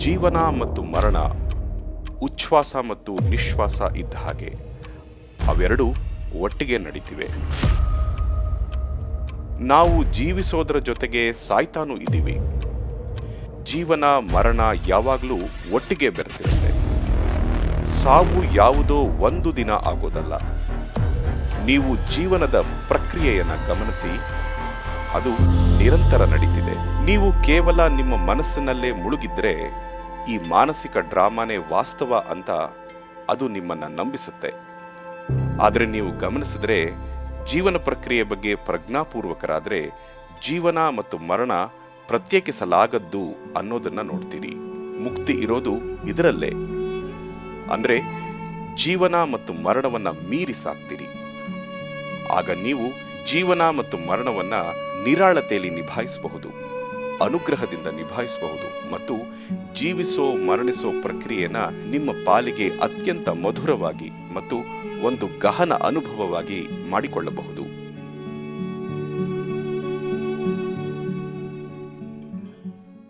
ಜೀವನ ಮತ್ತು ಮರಣ, ಉಚ್ಛ್ವಾಸ ಮತ್ತು ನಿಶ್ವಾಸ ಇದ್ದ ಹಾಗೆ ಅವೆರಡೂ ಒಟ್ಟಿಗೆ ನಡೀತಿವೆ. ನಾವು ಜೀವಿಸೋದರ ಜೊತೆಗೆ ಸಾಯ್ತಾನೂ ಇದ್ದೀವಿ. ಜೀವನ, ಮರಣ ಯಾವಾಗಲೂ ಒಟ್ಟಿಗೆ ಬೆರೆತಿರುತ್ತೆ. ಸಾವು ಯಾವುದೋ ಒಂದು ದಿನ ಆಗೋದಲ್ಲ. ನೀವು ಜೀವನದ ಪ್ರಕ್ರಿಯೆಯನ್ನು ಗಮನಿಸಿ, ಅದು ನಿರಂತರ ನಡೀತಿದೆ. ನೀವು ಕೇವಲ ನಿಮ್ಮ ಮನಸ್ಸಿನಲ್ಲೇ ಮುಳುಗಿದ್ರೆ ಈ ಮಾನಸಿಕ ಡ್ರಾಮಾನೇ ವಾಸ್ತವ ಅಂತ ಅದು ನಿಮ್ಮನ್ನ ನಂಬಿಸುತ್ತೆ. ಆದರೆ ನೀವು ಗಮನಿಸಿದ್ರೆ ಜೀವನ ಪ್ರಕ್ರಿಯೆ ಬಗ್ಗೆ ಪ್ರಜ್ಞಾಪೂರ್ವಕರಾದರೆ ಜೀವನ ಮತ್ತು ಮರಣ ಪ್ರತ್ಯೇಕಿಸಲಾಗದ್ದು ಅನ್ನೋದನ್ನ ನೋಡ್ತೀರಿ. ಮುಕ್ತಿ ಇರೋದು ಇದರಲ್ಲೇ. ಅಂದ್ರೆ ಜೀವನ ಮತ್ತು ಮರಣವನ್ನ ಮೀರಿ ಸಾಕ್ತೀರಿ. ಆಗ ನೀವು ಜೀವನ ಮತ್ತು ಮರಣವನ್ನ ನಿರಾಳತೆಯಲ್ಲಿ ನಿಭಾಯಿಸಬಹುದು. ಅನುಗ್ರಹದಿಂದ ನಿಭಾಯಿಸಬಹುದು ಮತ್ತು ಜೀವಿಸೋ, ಮರಣಿಸೋ ಪ್ರಕ್ರಿಯೆನ ನಿಮ್ಮ ಪಾಲಿಗೆ ಅತ್ಯಂತ ಮಧುರವಾಗಿ ಮತ್ತು ಒಂದು ಗಹನ ಅನುಭವವಾಗಿ ಮಾಡಿಕೊಳ್ಳಬಹುದು.